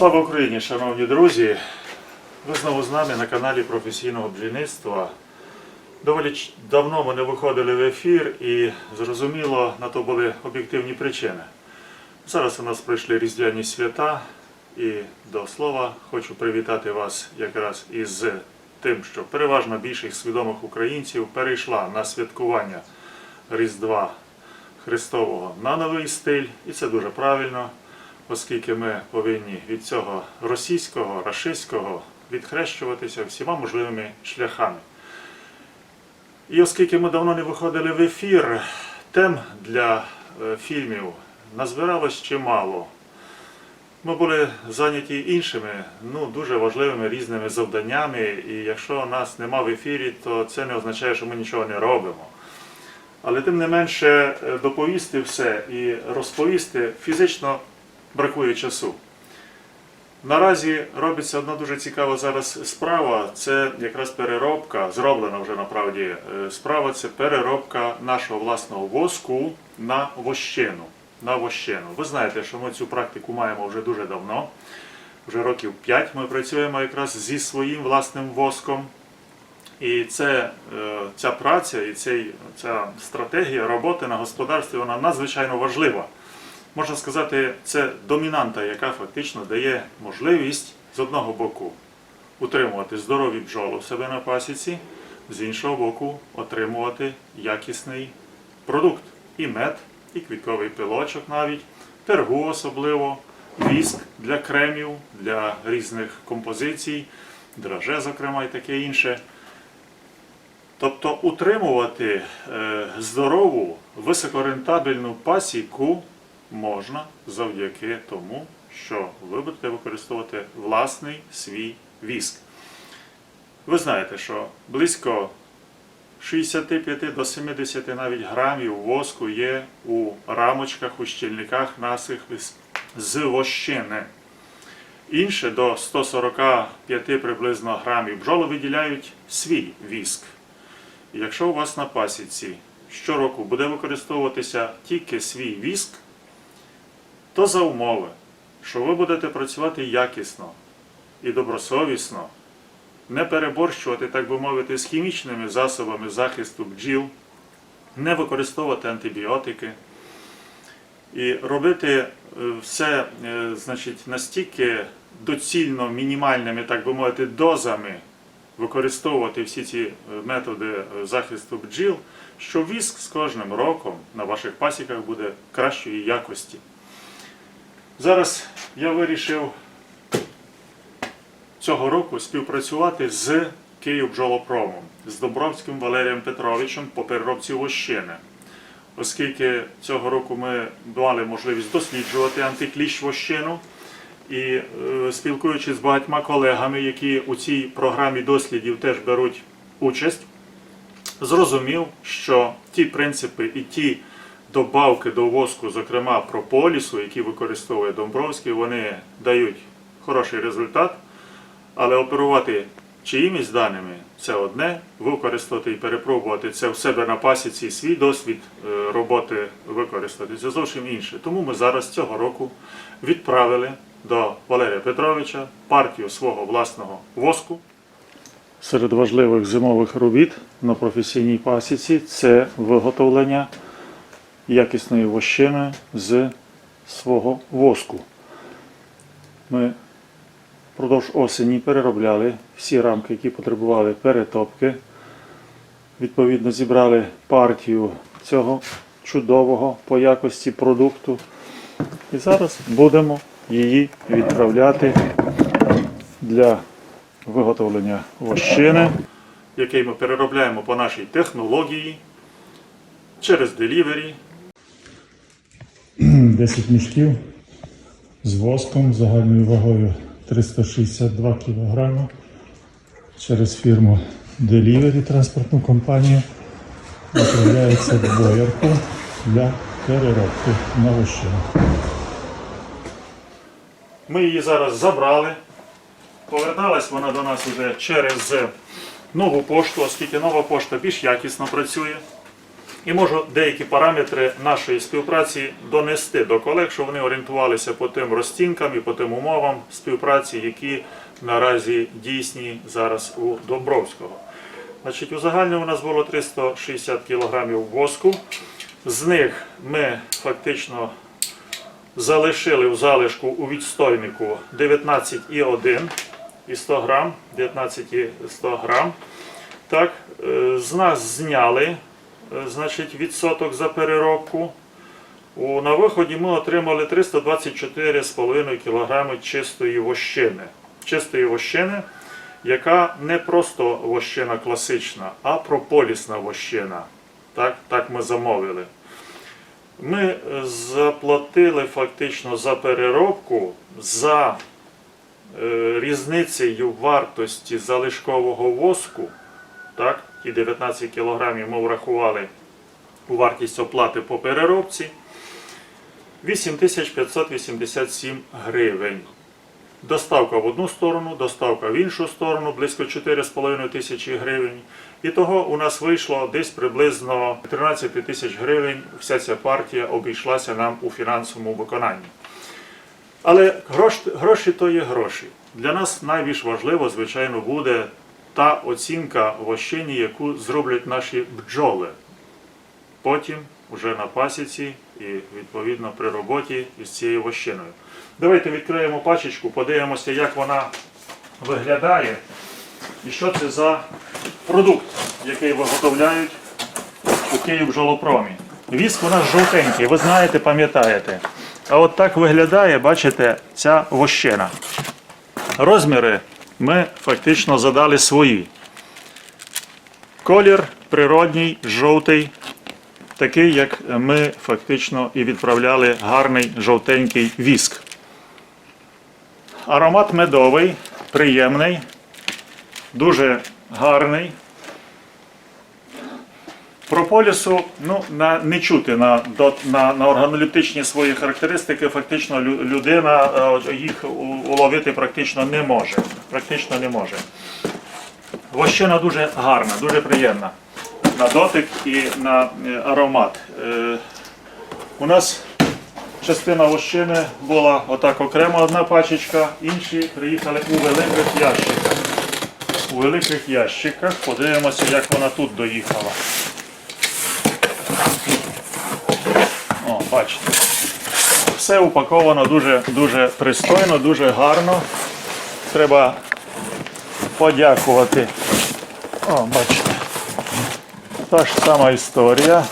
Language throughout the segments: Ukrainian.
Слава Україні, шановні друзі! Ви знову з нами на каналі професійного бджільництва. Доволі давно ми не виходили в ефір і зрозуміло, на то були об'єктивні причини. Зараз у нас прийшли різдвяні свята, і до слова хочу привітати вас якраз із тим, що переважно більшість свідомих українців перейшла на святкування Різдва Христового на новий стиль, і це дуже правильно, оскільки ми повинні від цього російського, рашистського відхрещуватися всіма можливими шляхами. І оскільки ми давно не виходили в ефір, тем для е, фільмів назбиралось чимало. Ми були зайняті іншими, ну дуже важливими різними завданнями, і якщо нас нема в ефірі, то це не означає, що ми нічого не робимо. Але тим не менше е, доповісти все і розповісти фізично бракує часу. Наразі робиться одна дуже цікава зараз справа. Це якраз переробка, зроблена вже направді е, справа. Це переробка нашого власного воску на вощину. На вощину. Ви знаєте, що ми цю практику маємо вже дуже давно. Вже років 5 ми працюємо якраз зі своїм власним воском. І це, е, ця праця і ця стратегія роботи на господарстві вона надзвичайно важлива. Можна сказати, це домінанта, яка фактично дає можливість з одного боку утримувати здорові бджоли в себе на пасіці, з іншого боку, отримувати якісний продукт. І мед, і квітковий пилочок навіть, пергу особливо, віск для кремів, для різних композицій, драже, зокрема, і таке інше. Тобто утримувати е, здорову, високорентабельну пасіку можна завдяки тому, що ви будете використовувати власний свій віск. Ви знаєте, що близько 65 до 70 навіть грамів воску є у рамочках, у щільниках наших з- вощини. Інше до 145 приблизно грамів бджоли виділяють свій віск. Якщо у вас на пасіці щороку буде використовуватися тільки свій віск, то за умови, що ви будете працювати якісно і добросовісно, не переборщувати, так би мовити, з хімічними засобами захисту бджіл, не використовувати антибіотики і робити е, все е, значить, настільки доцільно мінімальними, так би мовити, дозами використовувати всі ці е, методи захисту бджіл, що віск з кожним роком на ваших пасіках буде кращої якості. Зараз я вирішив цього року співпрацювати з Київбджолопромом, з Добровським Валерієм Петровичем по переробці вощини. Оскільки цього року ми мали можливість досліджувати антикліщ вощину, і е, спілкуючись з багатьма колегами, які у цій програмі дослідів теж беруть участь, зрозумів, що ті принципи і ті добавки до воску, зокрема прополісу, які використовує Домбровський, вони дають хороший результат, але оперувати чиїмись даними це одне, використати і перепробувати це в себе на пасіці, свій досвід е, роботи використати це зовсім інше. Тому ми зараз цього року відправили до Валерія Петровича партію свого власного воску. Серед важливих зимових робіт на професійній пасіці це виготовлення якісної вощини з свого воску. Ми впродовж осені переробляли всі рамки, які потребували перетопки. Відповідно, зібрали партію цього чудового по якості продукту. І зараз будемо її відправляти для виготовлення вощини, який ми переробляємо по нашій технології через делівері. 10 мішків з воском загальною вагою 362 кг через фірму Delivery транспортну компанію відправляється в боярку для переробки на вощину. Ми її зараз забрали. Поверталась вона до нас вже через нову пошту, оскільки нова пошта більш якісно працює. І можу деякі параметри нашої співпраці донести до колег, щоб вони орієнтувалися по тим розцінкам і по тим умовам співпраці, які наразі дійсні зараз у Добровського. Значить, у загальному у нас було 360 кг воску. З них ми фактично залишили в залишку у відстойнику 19,1 і 100 грам, 19 і 100 грам. Так, е, з нас зняли значить, відсоток за переробку. На виході ми отримали 324,5 кг чистої вощини. Чистої вощини, яка не просто вощина класична, а прополісна вощина. Так, так ми замовили. Ми е, заплатили фактично за переробку за е, різницею вартості залишкового воску. Так, ті 19 кг ми врахували у вартість оплати по переробці. 8587 гривень. Доставка в одну сторону, доставка в іншу сторону, близько 4,5 тисячі гривень. І того у нас вийшло десь приблизно 13 тисяч гривень. Вся ця партія обійшлася нам у фінансовому виконанні. Але грош, гроші то є гроші. Для нас найбільш важливо, звичайно, буде та оцінка вощині, яку зроблять наші бджоли. Потім уже на пасіці і відповідно при роботі із цією вощиною. Давайте відкриємо пачечку, подивимося, як вона виглядає і що це за продукт, який виготовляють у Київ бджолопромі. Віск у нас жовтенький, ви знаєте, пам'ятаєте. А от так виглядає, бачите, ця вощина. Розміри ми фактично задали свої. Колір природній, жовтий, такий, як ми фактично і відправляли гарний жовтенький віск. Аромат медовий, приємний, дуже гарний. Прополісу ну, на, не чути на, на, на органолептичні свої характеристики, фактично людина е, їх уловити практично не може. Практично не може. Вощина дуже гарна, дуже приємна на дотик і на е, аромат. Е, У нас частина вощини була отак окремо одна пачечка, інші приїхали у великих ящиках. У великих ящиках подивимося, як вона тут доїхала. О, бачите. Все упаковано дуже, дуже пристойно, дуже гарно. Треба подякувати. О, бачите. Та ж сама історія,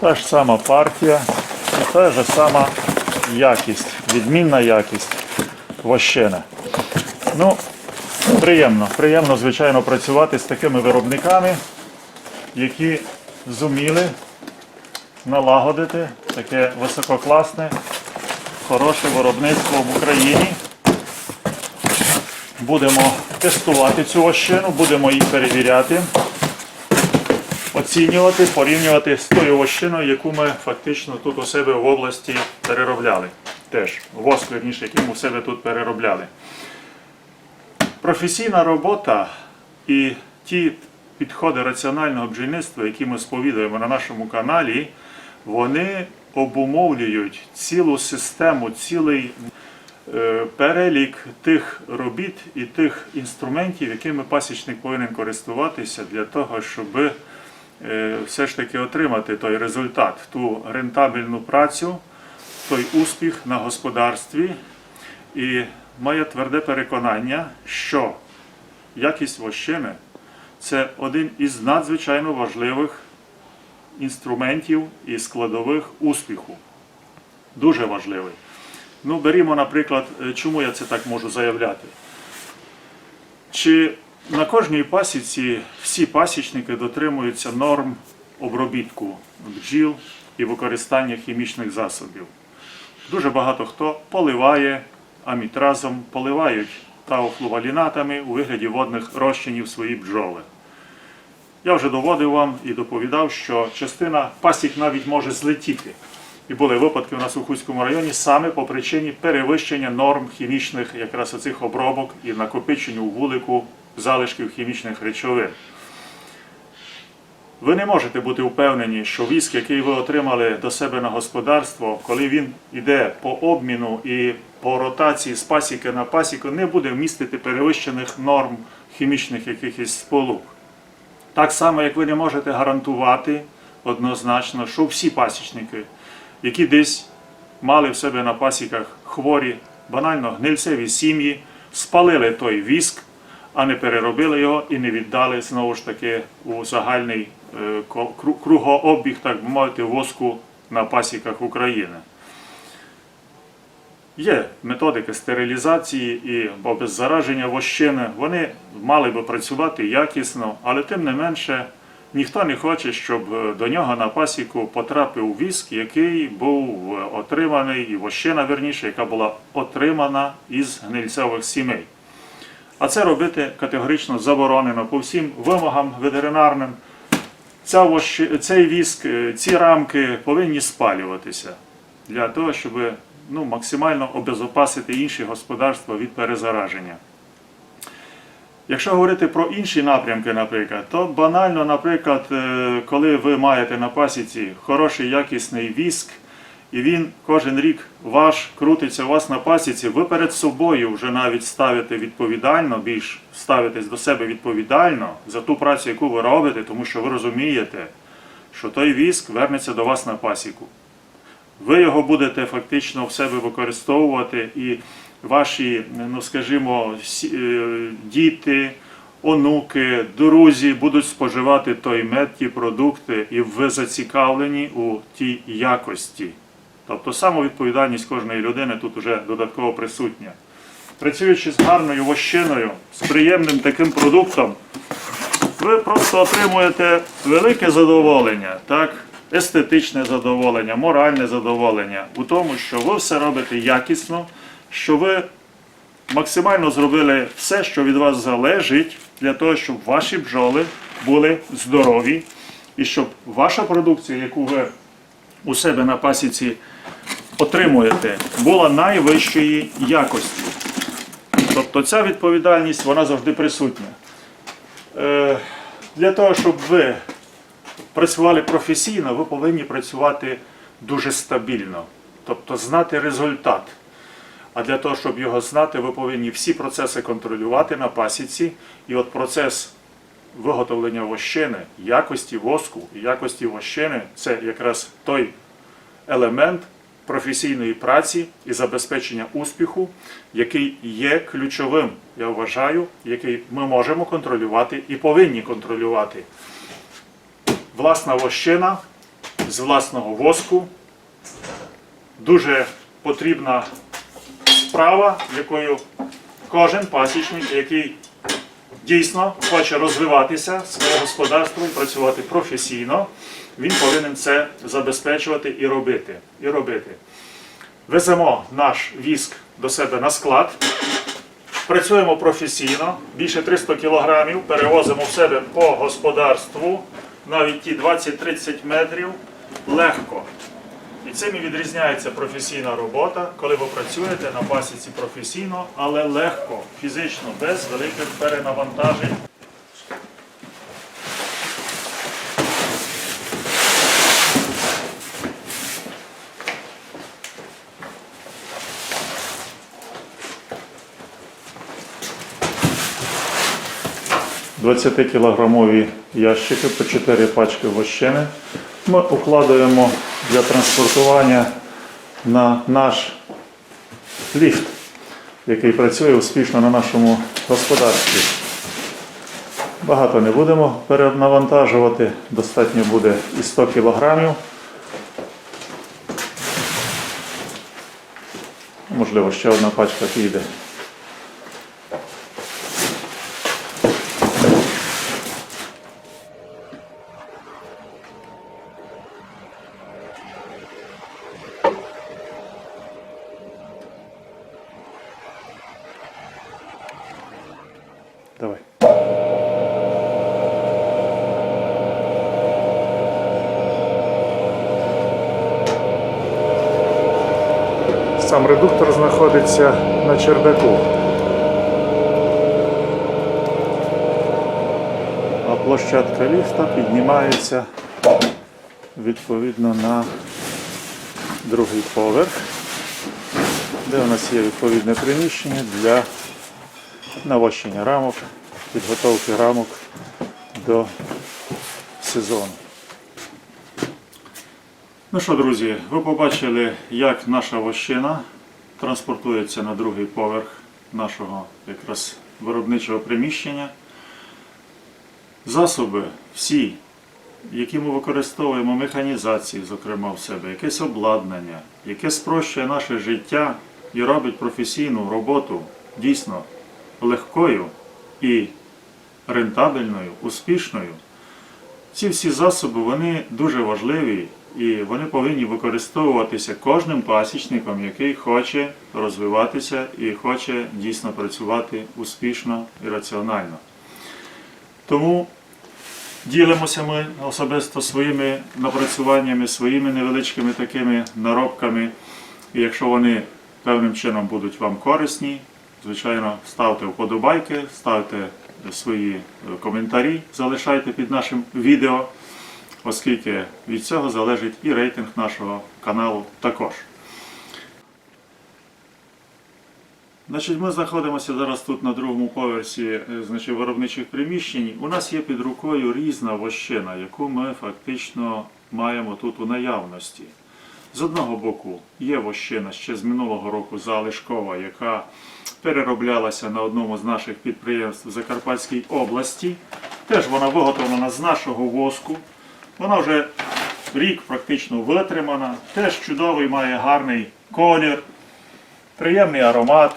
та ж сама партія і та ж сама якість, відмінна якість вощини. Ну, приємно, приємно, звичайно, працювати з такими виробниками, які зуміли налагодити таке висококласне, хороше виробництво в Україні. Будемо тестувати цю вощину, будемо її перевіряти, оцінювати, порівнювати з тою вощиною, яку ми фактично тут у себе в області переробляли. Теж воск, вірніше, який ми у себе тут переробляли. Професійна робота і ті підходи раціонального бджільництва, які ми сповідуємо на нашому каналі, вони обумовлюють цілу систему, цілий е, перелік тих робіт і тих інструментів, якими пасічник повинен користуватися для того, щоб е, все ж таки отримати той результат, ту рентабельну працю, той успіх на господарстві. І моє тверде переконання, що якість вощини це один із надзвичайно важливих інструментів і складових успіху. Дуже важливий. Ну, берімо, наприклад, е, чому я це так можу заявляти? Чи на кожній пасіці всі пасічники дотримуються норм обробітку бджіл і використання хімічних засобів? Дуже багато хто поливає амітразом, поливають тауфлувалінатами у вигляді водних розчинів свої бджоли. Я вже доводив вам і доповідав, що частина пасік навіть може злетіти. І були випадки у нас у Хуському районі саме по причині перевищення норм хімічних якраз оцих обробок і накопичення у вулику залишків хімічних речовин. Ви не можете бути впевнені, що віск, який ви отримали до себе на господарство, коли він йде по обміну і по ротації з пасіки на пасіку, не буде вмістити перевищених норм хімічних якихось сполук. Так само, як ви не можете гарантувати однозначно, що всі пасічники, які десь мали в себе на пасіках хворі, банально гнильцеві сім'ї, спалили той віск, а не переробили його і не віддали знову ж таки у загальний кругообіг, так би мовити, воску на пасіках України. Є методики стерилізації і обеззараження вощини. Вони мали би працювати якісно, але тим не менше ніхто не хоче, щоб е, до нього на пасіку потрапив віск, який був е, отриманий, і вощина верніше, яка була отримана із гнильцевих сімей. А це робити категорично заборонено по всім вимогам ветеринарним. Ця цей віск, е, ці рамки повинні спалюватися для того, щоб ну, максимально обезопасити інші господарства від перезараження. Якщо говорити про інші напрямки, наприклад, то банально, наприклад, е, коли ви маєте на пасіці хороший якісний віск, і він кожен рік ваш крутиться у вас на пасіці, ви перед собою вже навіть ставите відповідально, більш ставитесь до себе відповідально за ту працю, яку ви робите, тому що ви розумієте, що той віск вернеться до вас на пасіку. Ви його будете фактично в себе використовувати, і ваші, ну скажімо, е, діти, онуки, друзі будуть споживати той мед, ті продукти, і ви зацікавлені у тій якості. Тобто самовідповідальність кожної людини тут вже додатково присутня. Працюючи з гарною вощиною, з приємним таким продуктом, ви просто отримуєте велике задоволення, так? естетичне задоволення, моральне задоволення у тому, що ви все робите якісно, що ви максимально зробили все, що від вас залежить, для того, щоб ваші бджоли були здорові, і щоб ваша продукція, яку ви у себе на пасіці отримуєте, була найвищої якості. Тобто ця відповідальність вона завжди присутня. Е, Для того, щоб ви працювали професійно, ви повинні працювати дуже стабільно, тобто знати результат. А для того, щоб його знати, ви повинні всі процеси контролювати на пасіці. І от процес виготовлення вощини, якості воску і якості вощини це якраз той елемент професійної праці і забезпечення успіху, який є ключовим, я вважаю, який ми можемо контролювати і повинні контролювати. Власна вощина з власного воску дуже потрібна справа, якою кожен пасічник, який дійсно хоче розвиватися своє господарство і працювати професійно, він повинен це забезпечувати і робити. І робити. Веземо наш віск до себе на склад, працюємо професійно, більше 300 кілограмів, перевозимо в себе по господарству, навіть ті 20-30 метрів, легко. І цим і відрізняється професійна робота, коли ви працюєте на пасіці професійно, але легко, фізично, без великих перенавантажень. – 20-кілограмові ящики по 4 пачки вощини. Ми укладаємо для транспортування на наш ліфт, який працює успішно на нашому господарстві. Багато не будемо перенавантажувати, достатньо буде і 100 кілограмів. Можливо, ще одна пачка піде. Давай. Сам редуктор знаходиться на чердаку. А площадка ліфта піднімається відповідно на другий поверх, де у нас є відповідне приміщення для навощення рамок, підготовки рамок до сезону. Ну що, друзі, ви побачили, як наша вощина транспортується на другий поверх нашого якраз виробничого приміщення. Засоби всі, які ми використовуємо, механізації, зокрема в себе, якесь обладнання, яке спрощує наше життя і робить професійну роботу дійсно легкою і рентабельною, успішною. Ці всі засоби вони дуже важливі і вони повинні використовуватися кожним пасічником, який хоче розвиватися і хоче дійсно працювати успішно і раціонально. Тому ділимося ми особисто своїми напрацюваннями, своїми невеличкими такими наробками. І якщо вони певним чином будуть вам корисні, звичайно, ставте вподобайки, ставте свої коментарі, залишайте під нашим відео, оскільки від цього залежить і рейтинг нашого каналу також. Значить, ми знаходимося зараз тут на другому поверсі е, значить, виробничих приміщень. У нас є під рукою різна вощина, яку ми фактично маємо тут у наявності. З одного боку є вощина ще з минулого року залишкова, яка перероблялася на одному з наших підприємств в Закарпатській області. Теж вона виготовлена з нашого воску. Вона вже рік практично витримана, теж чудовий, має гарний колір, приємний аромат,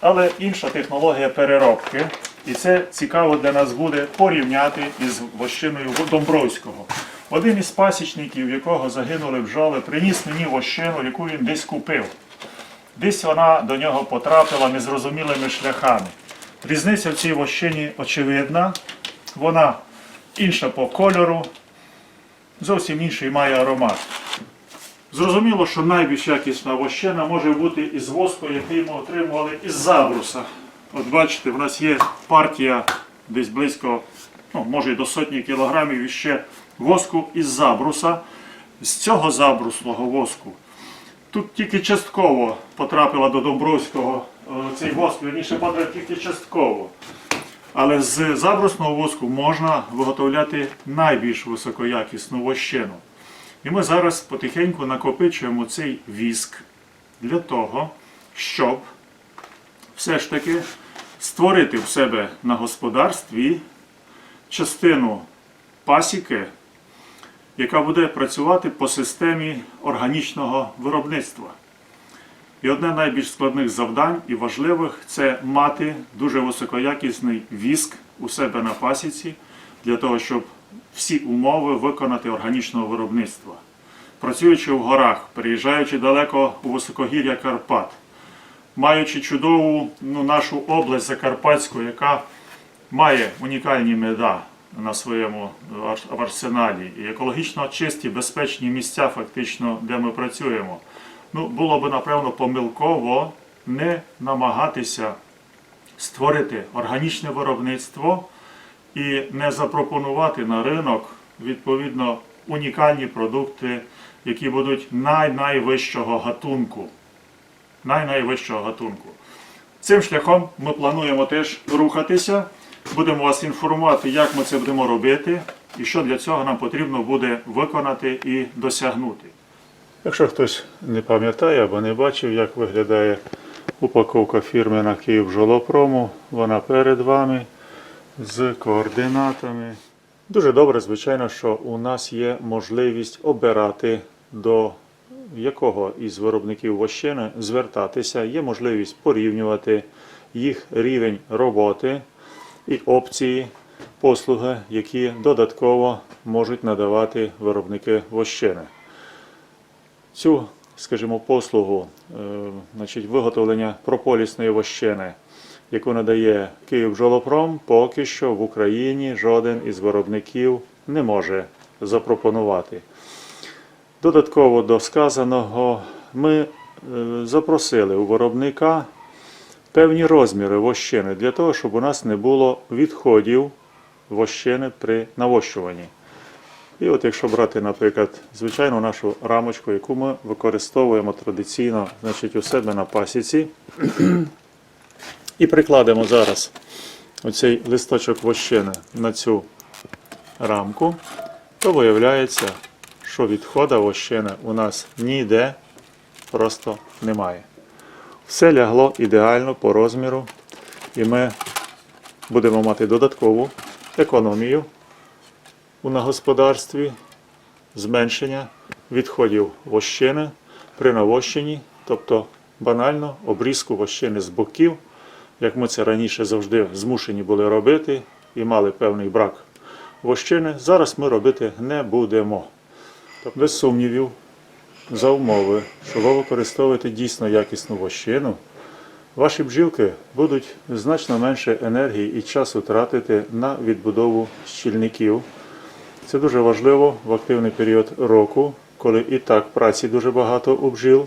але інша технологія переробки. І це цікаво для нас буде порівняти із вощиною Домбровського. Один із пасічників, якого загинули бджоли, приніс мені вощину, яку він десь купив. Десь вона до нього потрапила незрозумілими шляхами. Різниця в цій вощині очевидна. Вона інша по кольору, зовсім інший має аромат. Зрозуміло, що найбільш якісна вощина може бути із воску, який ми отримували із забруса. От бачите, в нас є партія десь близько, ну, може і до сотні кілограмів іще воску із забруса. З цього забруслого воску тут тільки частково потрапила до Домбровського е, цей воск, верніше потрапив тільки частково. Але з забрусного воску можна виготовляти найбільш високоякісну вощину. І ми зараз потихеньку накопичуємо цей віск для того, щоб все ж таки створити в себе на господарстві частину пасіки, яка буде працювати по системі органічного виробництва. І одне з найбільш складних завдань і важливих це мати дуже високоякісний віск у себе на пасіці для того, щоб всі умови виконати органічного виробництва. Працюючи в горах, переїжджаючи далеко у високогір'я Карпат, маючи чудову ну, нашу область Закарпатську, яка має унікальні меда на своєму в арсеналі, і екологічно чисті, безпечні місця, фактично, де ми працюємо. Ну, було б, напевно, помилково не намагатися створити органічне виробництво і не запропонувати на ринок відповідно унікальні продукти, які будуть най-найвищого гатунку. Най-найвищого гатунку. Цим шляхом ми плануємо теж рухатися. Будемо вас інформувати, як ми це будемо робити і що для цього нам потрібно буде виконати і досягнути. Якщо хтось не пам'ятає або не бачив, як виглядає упаковка фірми на Київ Жолопрому, вона перед вами з координатами. Дуже добре, звичайно, що у нас є можливість обирати до якого із виробників вощини звертатися, є можливість порівнювати їх рівень роботи і опції, послуги, які додатково можуть надавати виробники вощини. Цю, скажімо, послугу, е, значить, виготовлення прополісної вощини, яку надає Київжолопром, поки що в Україні жоден із виробників не може запропонувати. Додатково до сказаного, ми е, запросили у виробника певні розміри вощини для того, щоб у нас не було відходів вощини при навощуванні. І от якщо брати, наприклад, звичайну нашу рамочку, яку ми використовуємо традиційно значить, у себе на пасіці, і прикладемо зараз оцей листочок вощини на цю рамку, то виявляється, що відхода вощини у нас ніде просто немає. Все лягло ідеально по розміру, і ми будемо мати додаткову економію на господарстві, зменшення відходів вощини при навощенні, тобто банально обрізку вощини з боків, як ми це раніше завжди змушені були робити і мали певний брак вощини, зараз ми робити не будемо. Тобто, без сумнівів, за умови, що ви використовуєте дійсно якісну вощину, ваші бджілки будуть значно менше енергії і часу тратити на відбудову щільників. Це дуже важливо в активний період року, коли і так праці дуже багато у бджіл,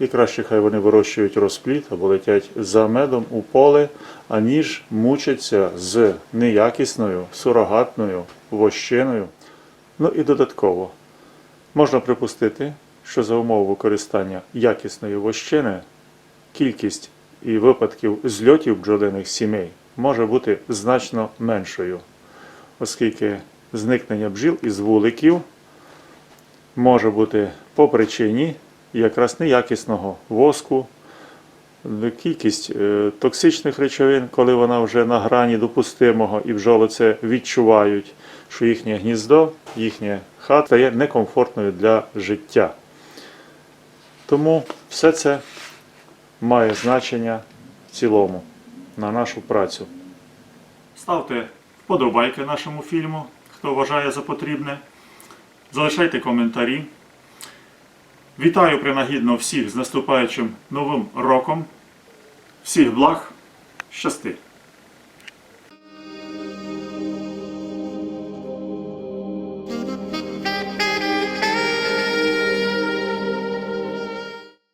і краще хай вони вирощують розплід або летять за медом у поле, аніж мучаться з неякісною сурогатною вощиною. Ну і додатково, можна припустити, що за умов використання якісної вощини кількість і випадків зльотів бджолиних сімей може бути значно меншою, оскільки зникнення бджіл із вуликів може бути по причині якраз неякісного воску, кількість е, токсичних речовин, коли вона вже на грані допустимого, і бджоли це відчувають, що їхнє гніздо, їхня хата є некомфортною для життя. Тому все це має значення в цілому на нашу працю. Ставте вподобайки нашому фільму, хто вважає за потрібне. Залишайте коментарі. Вітаю принагідно всіх з наступаючим новим роком. Всіх благ, щасти!